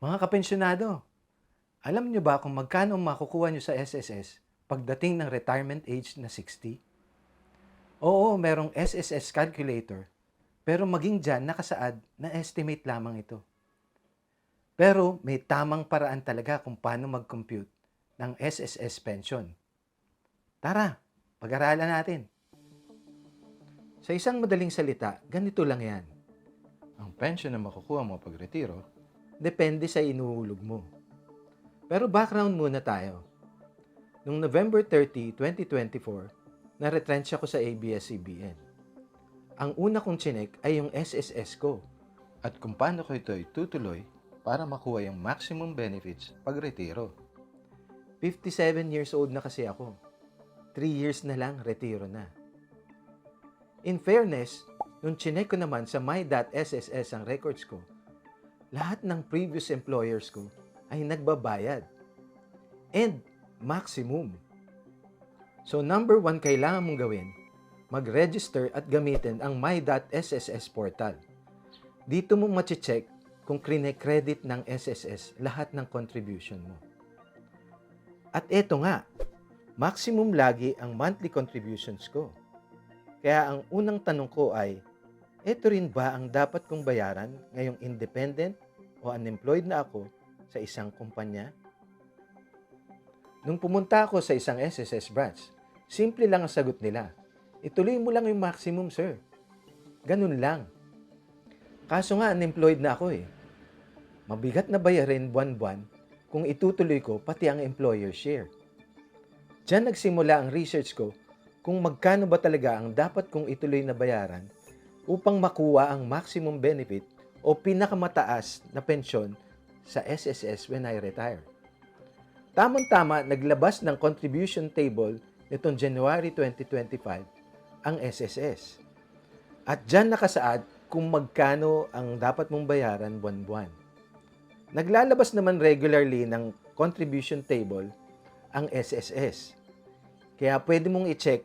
Mga kapensyonado, alam niyo ba kung magkano makukuha niyo sa SSS pagdating ng retirement age na 60? Oo, merong SSS calculator, pero maging dyan nakasaad na estimate lamang ito. Pero may tamang paraan talaga kung paano mag-compute ng SSS pension. Tara, pag-aralan natin. Sa isang madaling salita, ganito lang yan. Ang pension na makukuha mo pag retiro, depende sa inuhulog mo. Pero background muna tayo. Noong November 30, 2024, na-retrench ako sa ABS-CBN. Ang una kong chinek ay yung SSS ko at kung paano ko ito itutuloy para makuha yung maximum benefits pag retiro. 57 years old na kasi ako. 3 years na lang, retiro na. In fairness, nung chinek ko naman sa my.sss ang records ko, lahat ng previous employers ko ay nagbabayad. And maximum. So number one kailangan mong gawin, mag-register at gamitin ang my.sss portal. Dito mo mache-check kung kine-credit ng SSS lahat ng contribution mo. At eto nga, maximum lagi ang monthly contributions ko. Kaya ang unang tanong ko ay, eto rin ba ang dapat kong bayaran ngayong independent o unemployed na ako sa isang kumpanya? Nung pumunta ako sa isang SSS branch, simple lang ang sagot nila. Ituloy mo lang yung maximum, sir. Ganun lang. Kaso nga, unemployed na ako eh. Mabigat na bayarin buwan-buwan kung itutuloy ko pati ang employer share. Diyan nagsimula ang research ko kung magkano ba talaga ang dapat kong ituloy na bayaran upang makuha ang maximum benefit o pinakamataas na pensyon sa SSS when I retire. Tamang-tama, naglabas ng contribution table nitong January 2025 ang SSS. At dyan nakasaad kung magkano ang dapat mong bayaran buwan-buwan. Naglalabas naman regularly ng contribution table ang SSS. Kaya pwede mong i-check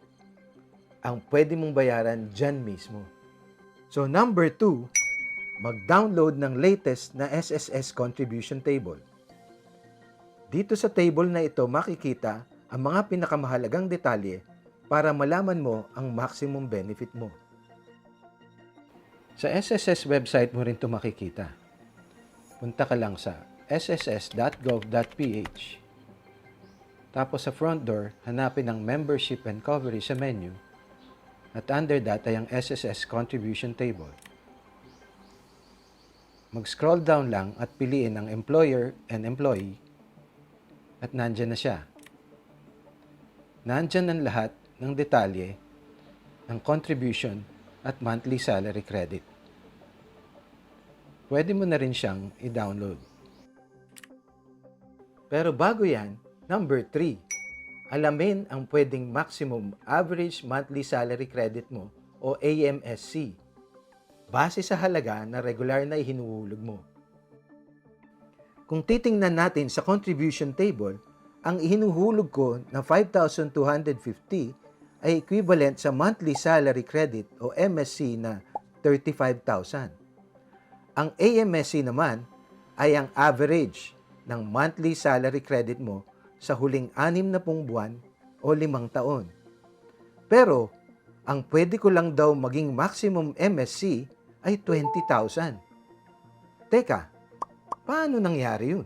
ang pwede mong bayaran dyan mismo. So number two, mag-download ng latest na SSS contribution table. Dito sa table na ito makikita ang mga pinakamahalagang detalye para malaman mo ang maximum benefit mo. Sa SSS website mo rin ito makikita. Punta ka lang sa sss.gov.ph. Tapos sa front door, hanapin ang Membership and Coverage sa menu at under that ay ang SSS Contribution Table. Mag-scroll down lang at piliin ang Employer and Employee at nandyan na siya. Nandyan ang lahat ng detalye ng contribution at monthly salary credit. Pwede mo na rin siyang i-download. Pero bago yan, number 3, alamin ang pwedeng maximum average monthly salary credit mo o AMSC base sa halaga na regular na ihinuhulog mo. Kung titingnan natin sa contribution table, ang ihinuhulog ko na 5,250 ay equivalent sa monthly salary credit o MSC na 35,000. Ang AMSC naman ay ang average ng monthly salary credit mo sa huling anim na pong buwan o limang taon. Pero, ang pwede ko lang daw maging maximum MSC ay 20,000. Teka, paano nangyari yun?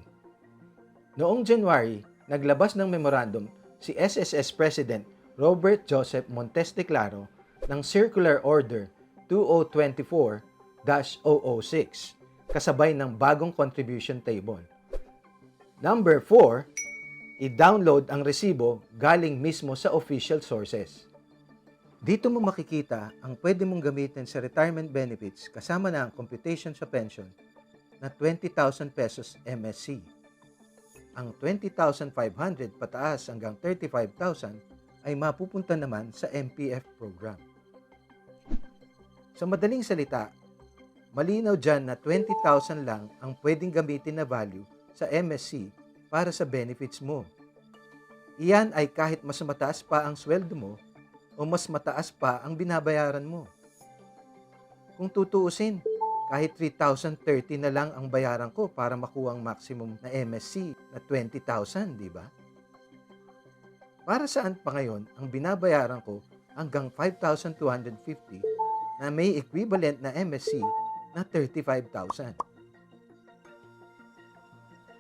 Noong January, naglabas ng memorandum si SSS President Robert Joseph Montes de Claro ng Circular Order 2024-006 kasabay ng bagong contribution table. Number 4, i-download ang resibo galing mismo sa official sources. Dito mo makikita ang pwede mong gamitin sa retirement benefits kasama na ang computation sa pension na 20,000 pesos MSC. Ang 20,500 pataas hanggang 35,000 ay mapupunta naman sa MPF program. Sa madaling salita, malinaw dyan na 20,000 lang ang pwedeng gamitin na value sa MSC para sa benefits mo. Iyan ay kahit mas mataas pa ang sweldo mo o mas mataas pa ang binabayaran mo. Kung tutuusin, kahit 3,030 na lang ang bayaran ko para makuha ang maximum na MSC na 20,000, di ba? Para saan pa ngayon ang binabayaran ko hanggang 5,250 na may equivalent na MSC na 35,000?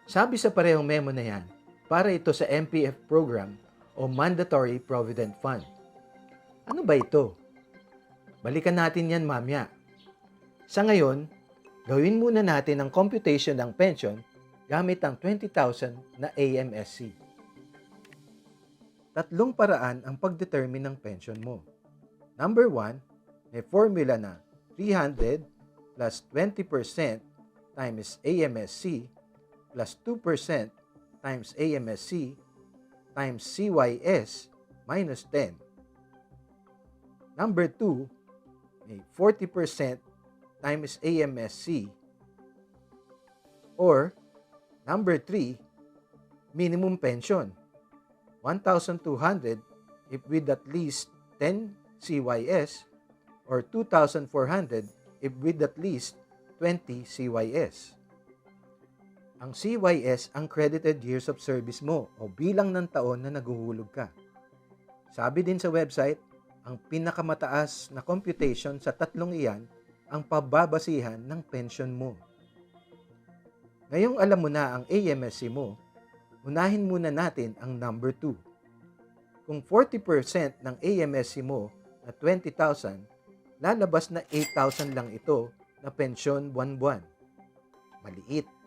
Sabi sa parehong memo na yan, para ito sa MPF program o Mandatory Provident Fund. Ano ba ito? Balikan natin yan mamaya. Sa ngayon, gawin muna natin ang computation ng pension gamit ang 20,000 na AMSC. Tatlong paraan ang pagdetermine ng pension mo. Number one, may formula na 300 plus 20% times AMSC plus 2% times AMSC times CYS minus 10. Number 2, may 40% times AMSC or number 3, minimum pension 1,200 if with at least 10 CYS or 2,400 if with at least 20 CYS. Ang CYS ang credited years of service mo o bilang ng taon na naguhulog ka. Sabi din sa website, ang pinakamataas na computation sa tatlong iyan ang pababasihan ng pension mo. Ngayong alam mo na ang AMSC mo, unahin muna natin ang number 2. Kung 40% ng AMSC mo na 20,000, lalabas na 8,000 lang ito na pensyon buwan-buwan. Maliit.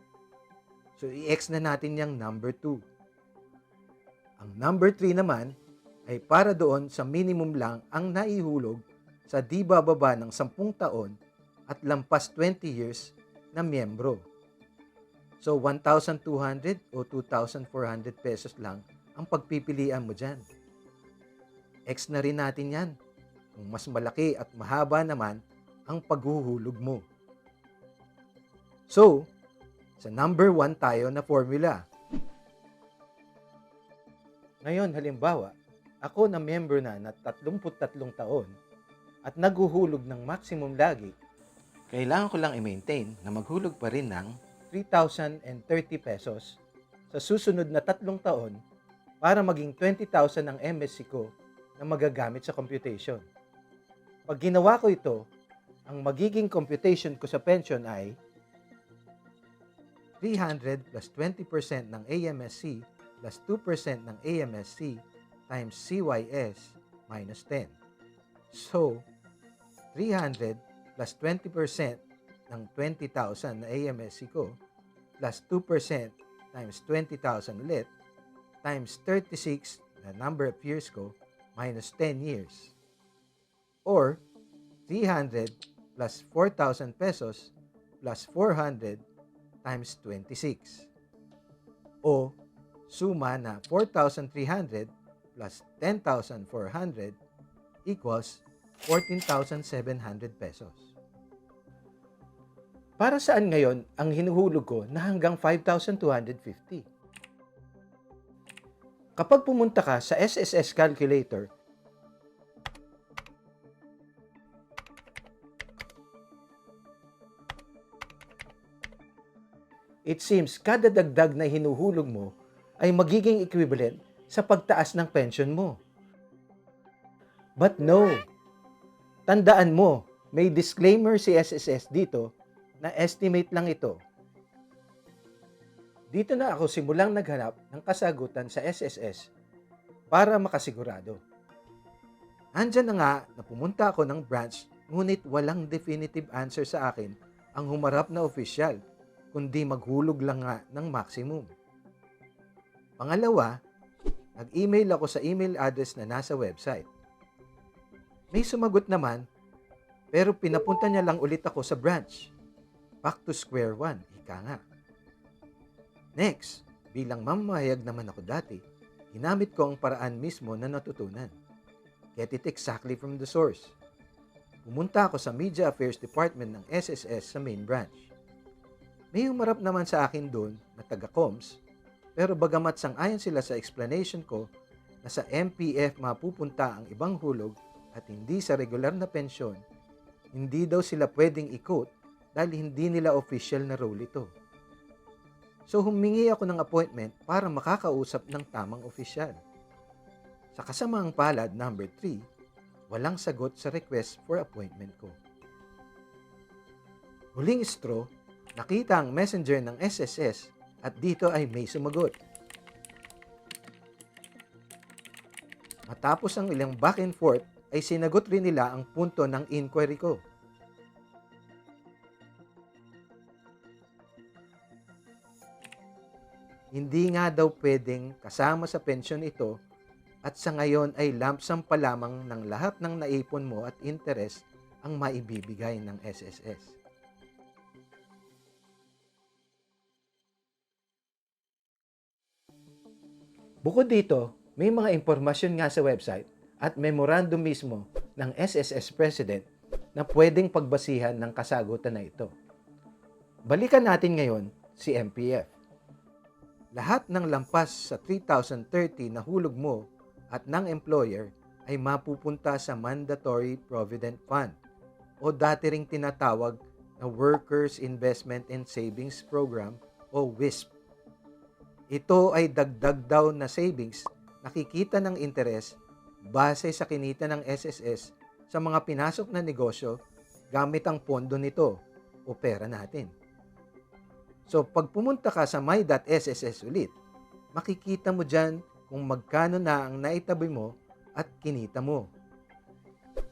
So, i-X na natin yung number 2. Ang number 3 naman ay para doon sa minimum lang ang naihulog sa di bababa ng 10 taon at lampas 20 years na miyembro. So, 1,200 o 2,400 pesos lang ang pagpipilian mo dyan. X na rin natin yan. Kung mas malaki at mahaba naman ang paghuhulog mo. So, sa number 1 tayo na formula. Ngayon, halimbawa, ako na member na na 33 taon at naguhulog ng maximum lagi, kailangan ko lang i-maintain na maghulog pa rin ng 3,030 pesos sa susunod na tatlong taon para maging 20,000 ang MSC ko na magagamit sa computation. Pag ginawa ko ito, ang magiging computation ko sa pension ay 300 plus 20% ng AMSC plus 2% ng AMSC times CYS minus 10. So, 300 plus 20% ng 20,000 na AMSC ko plus 2% times 20,000 ulit times 36 na number of years ko minus 10 years. Or 300 plus 4,000 pesos plus 400 times 26. O suma na 4,300 plus 10,400 equals 14,700 pesos. Para saan ngayon ang hinuhulog ko na hanggang 5,250? Kapag pumunta ka sa SSS calculator, it seems kada dagdag na hinuhulog mo ay magiging equivalent sa pagtaas ng pension mo. But no, tandaan mo, may disclaimer si SSS dito na estimate lang ito. Dito na ako simulang naghanap ng kasagutan sa SSS para makasigurado. Andyan na nga na pumunta ako ng branch ngunit walang definitive answer sa akin ang humarap na opisyal kundi maghulog lang nga ng maximum. Pangalawa, nag-email ako sa email address na nasa website. May sumagot naman, pero pinapunta niya lang ulit ako sa branch. Back to square one, ika nga. Next, bilang mamayag naman ako dati, ginamit ko ang paraan mismo na natutunan. Get it exactly from the source. Pumunta ako sa Media Affairs Department ng SSS sa main branch. May humarap naman sa akin doon na taga-coms, pero bagamat sang-ayon sila sa explanation ko na sa MPF mapupunta ang ibang hulog at hindi sa regular na pensyon, hindi daw sila pwedeng i-quote dahil hindi nila official na role ito. So humingi ako ng appointment para makakausap ng tamang opisyal. Sa kasamaang palad number 3, walang sagot sa request for appointment ko. Huling straw, nakita ang messenger ng SSS at dito ay may sumagot. Matapos ang ilang back and forth, ay sinagot rin nila ang punto ng inquiry ko. Hindi nga daw pwedeng kasama sa pensyon ito at sa ngayon ay lump sum pa lamang ng lahat ng naipon mo at interest ang maibibigay ng SSS. Bukod dito, may mga impormasyon nga sa website at memorandum mismo ng SSS President na pwedeng pagbasihan ng kasagutan na ito. Balikan natin ngayon si MPF. Lahat ng lampas sa 3,030 na hulog mo at ng employer ay mapupunta sa Mandatory Provident Fund o dati ring tinatawag na Workers Investment and Savings Program o WISP. Ito ay dagdag daw na savings nakikita ng interes base sa kinita ng SSS sa mga pinasok na negosyo gamit ang pondo nito o pera natin. So, pag pumunta ka sa my.sss ulit, makikita mo dyan kung magkano na ang naitabi mo at kinita mo.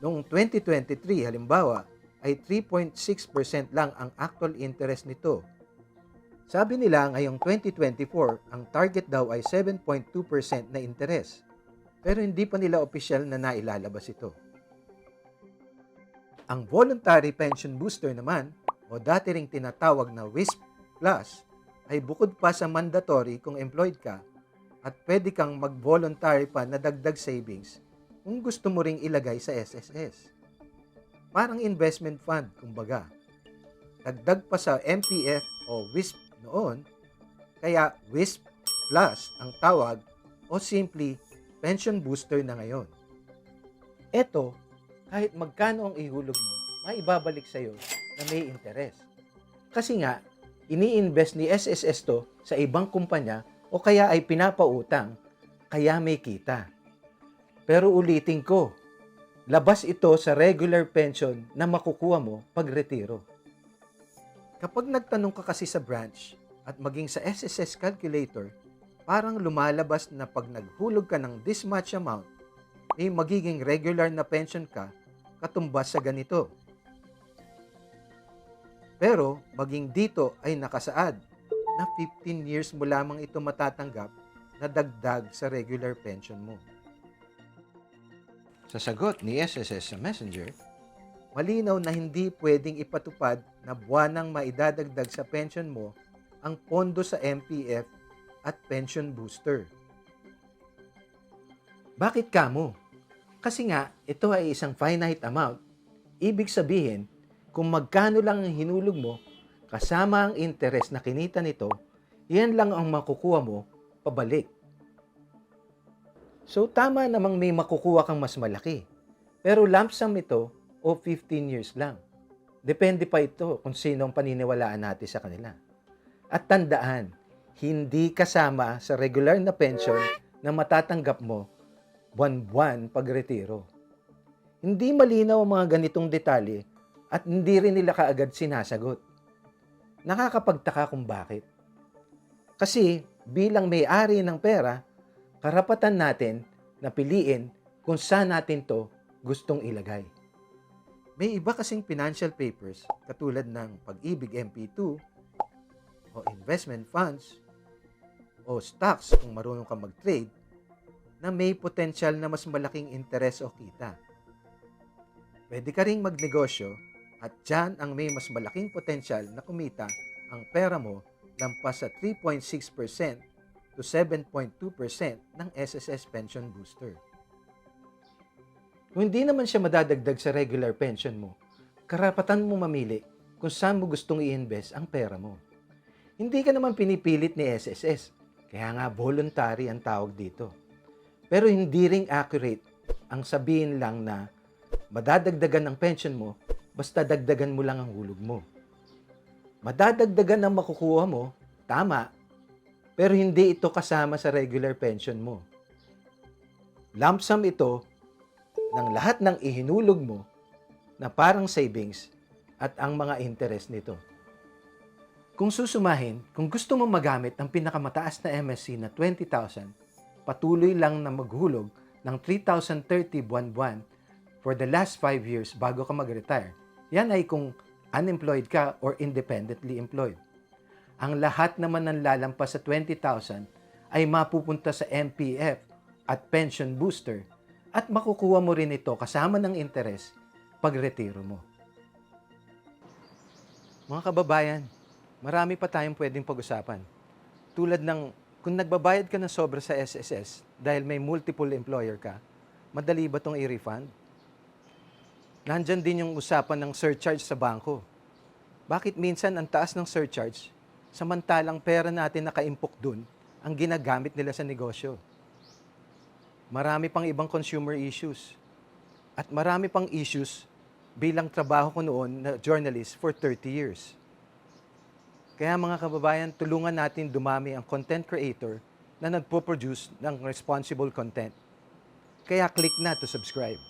Noong 2023, halimbawa, ay 3.6% lang ang actual interest nito. Sabi nila ngayong 2024, ang target daw ay 7.2% na interest. Pero hindi pa nila opisyal na nailalabas ito. Ang voluntary pension booster naman, o dati ring tinatawag na WISP Plus, ay bukod pa sa mandatory kung employed ka at pwede kang mag-voluntary pa na dagdag savings kung gusto mo ring ilagay sa SSS. Parang investment fund, kumbaga. Dagdag pa sa MPF o WISP noon, kaya WISP Plus ang tawag o simply pension booster na ngayon. Ito, kahit magkano ang ihulog mo, maibabalik sa iyo na may interest. Kasi nga, ini-invest ni SSS to sa ibang kumpanya o kaya ay pinapautang, kaya may kita. Pero ulitin ko, labas ito sa regular pension na makukuha mo pag retiro. Kapag nagtanong ka kasi sa branch at maging sa SSS calculator, parang lumalabas na pag naghulog ka ng this much amount, ay magiging regular na pension ka katumbas sa ganito. Pero maging dito ay nakasaad na 15 years mo lamang ito matatanggap na dagdag sa regular pension mo. Sa sagot ni SSS sa Messenger, malinaw na hindi pwedeng ipatupad na buwanang maidadagdag sa pension mo ang pondo sa MPF at pension booster. Bakit kamo? Kasi nga, ito ay isang finite amount. Ibig sabihin, kung magkano lang ang hinulog mo, kasama ang interest na kinita nito, yan lang ang makukuha mo pabalik. So tama namang may makukuha kang mas malaki. Pero lump sum ito o 15 years lang. Depende pa ito kung sino ang paniniwalaan natin sa kanila. At tandaan, hindi kasama sa regular na pension na matatanggap mo buwan-buwan pagretiro. Hindi malinaw ang mga ganitong detalye at hindi rin nila kaagad sinasagot. Nakakapagtaka kung bakit. Kasi bilang may-ari ng pera, karapatan natin na piliin kung saan natin to gustong ilagay. May iba kasing financial papers katulad ng Pag-ibig MP2 o investment funds o stocks kung marunong ka mag-trade na may potential na mas malaking interes o kita. Pwede ka ring magnegosyo at dyan ang may mas malaking potensyal na kumita ang pera mo lampas sa 3.6% to 7.2% ng SSS Pension Booster. Kung hindi naman siya madadagdag sa regular pension mo, karapatan mo mamili kung saan mo gustong i-invest ang pera mo. Hindi ka naman pinipilit ni SSS, kaya nga voluntary ang tawag dito. Pero hindi ring accurate ang sabihin lang na madadagdagan ng pension mo basta dagdagan mo lang ang hulog mo. Madadagdagan ang makukuha mo, tama, pero hindi ito kasama sa regular pension mo. Lump sum ito ng lahat ng ihinulog mo na parang savings at ang mga interest nito. Kung susumahin, kung gusto mo magamit ang pinakamataas na MSC na 20,000, patuloy lang na maghulog ng 3,030 buwan-buwan for the last 5 years bago ka mag-retire. Yan ay kung unemployed ka or independently employed. Ang lahat naman ng lalampas sa 20,000 ay mapupunta sa MPF at pension booster at makukuha mo rin ito kasama ng interest pag retiro mo. Mga kababayan, marami pa tayong pwedeng pag-usapan. Tulad ng kung nagbabayad ka ng sobra sa SSS dahil may multiple employer ka, madali ba itong i-refund? Nandyan din yung usapan ng surcharge sa bangko. Bakit minsan ang taas ng surcharge, samantalang pera natin nakaimpok dun, ang ginagamit nila sa negosyo? Marami pang ibang consumer issues. At marami pang issues bilang trabaho ko noon na journalist for 30 years. Kaya mga kababayan, tulungan natin dumami ang content creator na nagpo-produce ng responsible content. Kaya click na to subscribe.